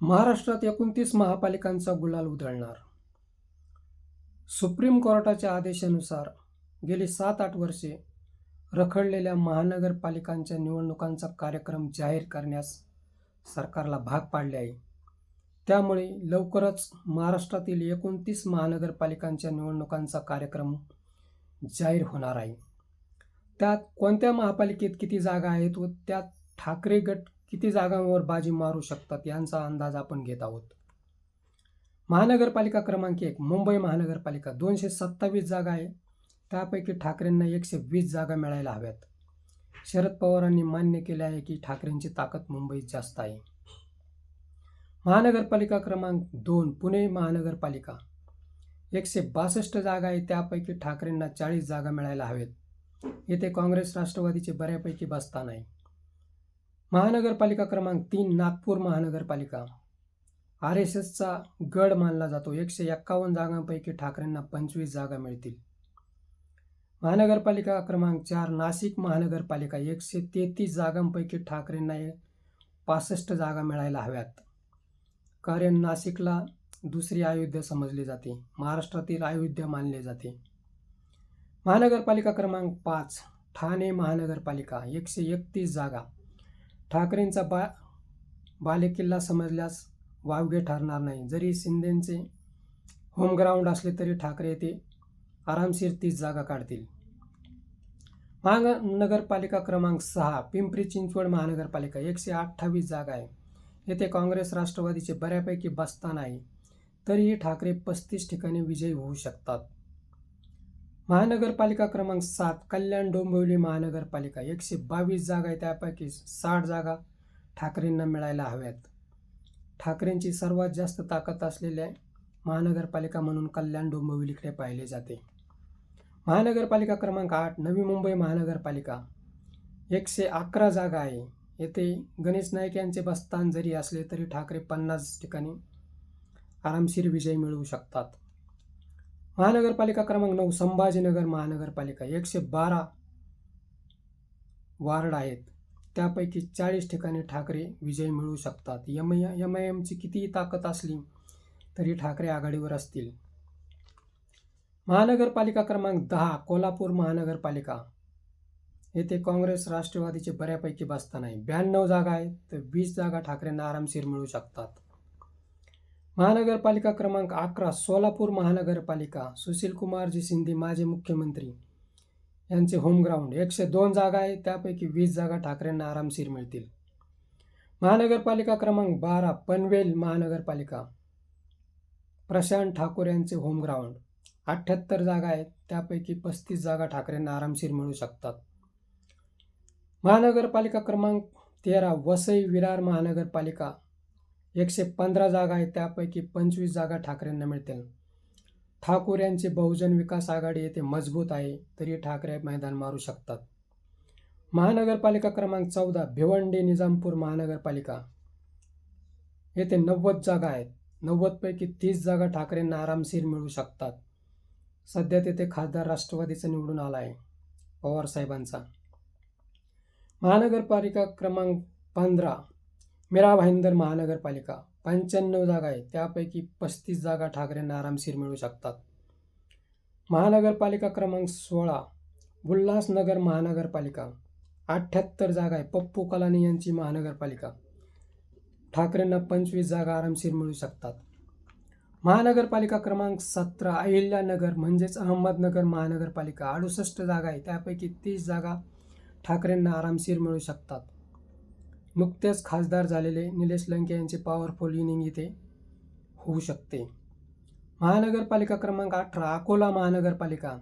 महाराष्ट्रात एकोणतीस महापालिकांचा गुलाल उधळणार. सुप्रीम कोर्टाच्या आदेशानुसार गेली सात आठ वर्षे रखडलेल्या महानगरपालिकांच्या निवडणुकांचा कार्यक्रम जाहीर करण्यास सरकारला भाग पाडले आहे. त्यामुळे लवकरच महाराष्ट्रातील एकोणतीस महानगरपालिकांच्या निवडणुकांचा कार्यक्रम जाहीर होणार आहे. त्यात कोणत्या महापालिकेत किती जागा आहेत व त्यात ठाकरे गट किती जागांवर बाजी मारू शकतात यांचा अंदाज आपण घेत आहोत. महानगरपालिका क्रमांक एक मुंबई महानगरपालिका. दोनशे सत्तावीस जागा आहे. त्यापैकी ठाकरेंना एकशे वीस जागा मिळायला हव्यात. शरद पवारांनी मान्य केले आहे की ठाकरेंची ताकद मुंबईत जास्त आहे. महानगरपालिका क्रमांक दोन पुणे महानगरपालिका. एकशे बासष्ट जागा आहे. त्यापैकी ठाकरेंना चाळीस जागा मिळायला हवेत येथे काँग्रेस राष्ट्रवादीचे बऱ्यापैकी बसतान आहे. महानगरपालिका क्रमांक तीन नागपूर महानगरपालिका. आर एस एसचा गड मानला जातो. एकशे एक्कावन्न जागांपैकी ठाकरेंना पंचवीस जागा मिळतील. महानगरपालिका क्रमांक चार नाशिक महानगरपालिका. एकशे तेहतीस जागांपैकी ठाकरेंना पासष्ट जागा मिळायला हव्यात. कारण नाशिकला दुसरी अयोध्या समजली जाते. महाराष्ट्रातील अयोध्या मानले जाते. महानगरपालिका क्रमांक पाच ठाणे महानगरपालिका. एकशे एकतीस जागा. ठाकरेंचा बा बालेकिल्ला समजल्यास वावगे ठरणार नाही. जरी शिंदेचे होमग्राऊंड असले तरी ठाकरे येथे आरामशीर तीस जागा काढतील. महानगरपालिका क्रमांक सहा पिंपरी चिंचवड महानगरपालिका एकशे अठ्ठावीस जागा आहे. येथे काँग्रेस राष्ट्रवादीचे बऱ्यापैकी बस्तान आहे तरीही ठाकरे पस्तीस ठिकाणी विजयी होऊ शकतात. महानगरपालिका क्रमांक सात कल्याण डोंबिवली महानगरपालिका एकशे बावीस जागा आहे त्यापैकी साठ जागा ठाकरेंना मिळायला हव्यात. ठाकरेंची सर्वात जास्त ताकद असलेल्या महानगरपालिका म्हणून कल्याण डोंबिवलीकडे पाहिले जाते. महानगरपालिका क्रमांक आठ नवी मुंबई महानगरपालिका एकशे अकरा जागा आहे. येथे गणेश नाईक यांचे बस्तान जरी असले तरी ठाकरे पन्नास ठिकाणी आरामशीर विजय मिळवू शकतात. महानगरपालिका क्रमांक नऊ संभाजीनगर महानगरपालिका. एकशे बारा वार्ड आहेत. त्यापैकी चाळीस ठिकाणी ठाकरे विजय मिळू शकतात. एम एम आय एमची कितीही ताकद असली तरी ठाकरे आघाडीवर असतील. महानगरपालिका क्रमांक दहा कोल्हापूर महानगरपालिका. येथे काँग्रेस राष्ट्रवादीचे बऱ्यापैकी बसता नाही. ब्याण्णव जागा आहेत तर वीस जागा ठाकरेंना आरामशीर मिळू शकतात. महानगरपालिका क्रमांक अकरा सोलापूर महानगरपालिका सुशील कुमारजी शिंदे माजी मुख्यमंत्री. यांचे होमग्राऊंड एकशे दोन जागा आहे त्यापैकी वीस जागा ठाकरेंना आरामशीर मिळतील. महानगरपालिका क्रमांक बारा पनवेल महानगरपालिका. प्रशांत ठाकूर यांचे होमग्राऊंड अठ्ठ्याहत्तर जागा आहेत त्यापैकी पस्तीस जागा ठाकरेंना आरामशीर मिळू शकतात. महानगरपालिका क्रमांक तेरा वसई विरार महानगरपालिका. एकशे पंधरा जागा आहेत त्यापैकी पंचवीस जागा ठाकरेंना मिळतील. ठाकूर यांचे बहुजन विकास आघाडी येथे मजबूत आहे तरी ठाकरे मैदान मारू शकतात. महानगरपालिका क्रमांक चौदा भिवंडी निजामपूर महानगरपालिका. येथे नव्वद जागा आहेत. नव्वदपैकी तीस जागा ठाकरेंना आरामशीर मिळू शकतात. सध्या तेथे खासदार राष्ट्रवादीचा निवडून आला आहे पवारसाहेबांचा. महानगरपालिका क्रमांक पंधरा मीरा भाईंदर महानगरपालिका पंच्याण्णव जागा आहे त्यापैकी पस्तीस जागा ठाकरेंना आरामशीर मिळू शकतात. महानगरपालिका क्रमांक सोळा उल्हासनगर महानगरपालिका. अठ्ठ्याहत्तर जागा आहे पप्पू कलानी यांची महानगरपालिका. ठाकरेंना पंचवीस जागा आरामशीर मिळू शकतात. महानगरपालिका क्रमांक सतरा अहिल्यानगर म्हणजेच अहमदनगर महानगरपालिका. अडुसष्ट जागा आहे त्यापैकी तीस जागा ठाकरेंना आरामशीर मिळू शकतात. नुकतेच खासदार झालेले निलेश लंके यांचे पॉवरफुल इनिंग इथे होऊ शकते. महानगरपालिका क्रमांक अठरा अकोला महानगरपालिका.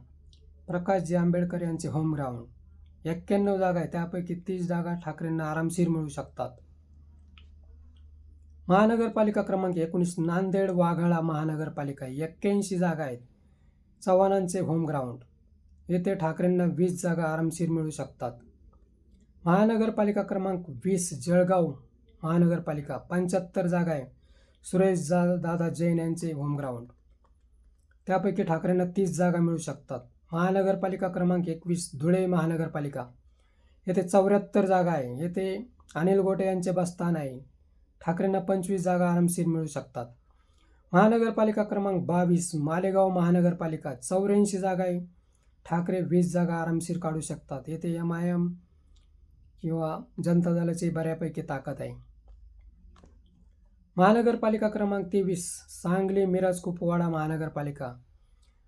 प्रकाशजी आंबेडकर यांचे होम ग्राउंड एक्क्याण्णव जागा आहे त्यापैकी तीस जागा ठाकरेंना आरामशीर मिळू शकतात. महानगरपालिका क्रमांक एकोणीस नांदेड वाघाळा महानगरपालिका. एक्क्याऐंशी जागा आहेत चव्हाणांचे होम ग्राउंड येथे ठाकरेंना वीस जागा आरामशीर मिळू शकतात. महानगरपालिका क्रमांक वीस जळगाव महानगरपालिका पंच्याहत्तर जागा आहे. सुरेश जा दादा जैन यांचे होमग्राऊंड त्यापैकी ठाकरेंना तीस जागा मिळू शकतात. महानगरपालिका क्रमांक एकवीस धुळे महानगरपालिका. येथे चौऱ्याहत्तर जागा आहे. येथे अनिल गोटे यांचे बस्तान आहे. ठाकरेंना पंचवीस जागा आरामशीर मिळू शकतात. महानगरपालिका क्रमांक बावीस मालेगाव महानगरपालिका चौऱ्याऐंशी जागा आहे. ठाकरे वीस जागा आरामशीर काढू शकतात. येथे एम आय एम किंवा जनता दलाची बऱ्यापैकी ताकद आहे. महानगरपालिका क्रमांक तेवीस सांगली मिरज कुपवाडा महानगरपालिका.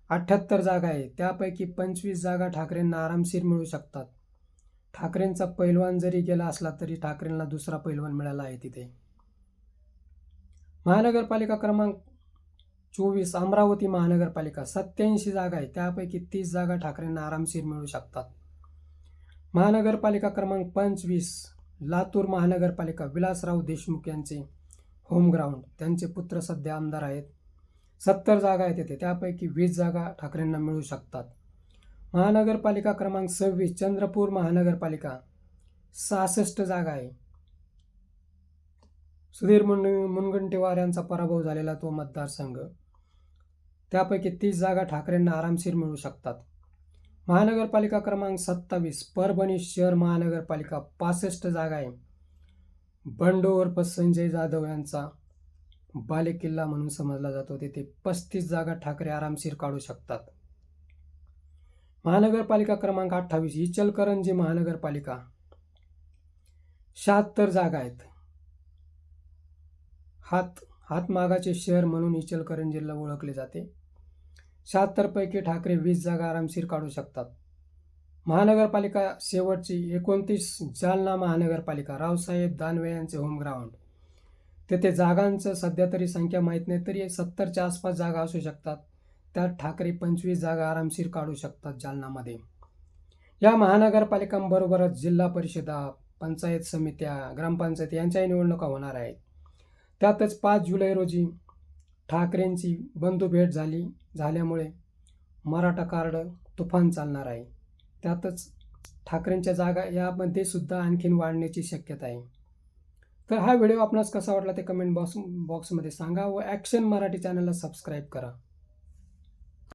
अठ्ठ्याहत्तर जागा आहे. त्यापैकी पंचवीस जागा ठाकरेंना आरामशीर मिळू शकतात. ठाकरेंचा पैलवान जरी गेला असला तरी ठाकरेंना दुसरा पैलवान मिळाला आहे तिथे. महानगरपालिका क्रमांक चोवीस अमरावती महानगरपालिका. सत्याऐंशी जागा आहे. त्यापैकी तीस जागा ठाकरेंना आरामशीर मिळू शकतात. महानगरपालिका क्रमांक पंचवीस लातूर महानगरपालिका विलासराव देशमुख यांचे होम ग्राउंड त्यांचे पुत्र सध्या आमदार आहेत. सत्तर जागा आहेत येथे त्यापैकी वीस जागा ठाकरेंना मिळू शकतात. महानगरपालिका क्रमांक सव्वीस चंद्रपूर महानगरपालिका सहासष्ट जागा आहे. सुधीर मुन मुनगंटीवार यांचा पराभव झालेला तो मतदारसंघ. त्यापैकी तीस जागा ठाकरेंना आरामशीर मिळू शकतात. महानगरपालिका क्रमांक सत्तावीस परभणी शहर महानगरपालिका पासष्ट जागा आहे. बंडू उर्फ संजय जाधव यांचा बालेकिल्ला म्हणून समजला जातो. तिथे पस्तीस जागा ठाकरे आरामशीर काढू शकतात. महानगरपालिका क्रमांक अठ्ठावीस इचलकरंजी महानगरपालिका शहात्तर जागा आहेत. हात हातमागाचे शहर म्हणून इचलकरंजीला ओळखले जाते. शहात्तरपैकी ठाकरे वीस जागा आरामशीर काढू शकतात. महानगरपालिका शेवटची एकोणतीस जालना महानगरपालिका रावसाहेब दानवे यांचे होमग्राउंड तेथे जागांचं सध्या तरी संख्या माहीत नाही तरी सत्तरच्या आसपास जागा असू शकतात. त्यात ठाकरे पंचवीस जागा आरामशीर काढू शकतात जालनामध्ये. या महानगरपालिकांबरोबरच जिल्हा परिषदा पंचायत समित्या ग्रामपंचायत यांच्याही निवडणुका होणार आहेत. त्यातच पाच जुलै रोजी ठाकरेंची बंधुभेट झाली. झाल्यामुळे मराठा कार्ड तुफान चालणार आहे. त्यातच ठाकरेंच्या जागा यामध्ये सुद्धा आणखीन वाढण्याची शक्यता आहे. तर हा व्हिडिओ आपणास कसा वाटला ते कमेंट बॉक्स बॉक्समध्ये सांगा व ॲक्शन मराठी चॅनलला सबस्क्राईब करा.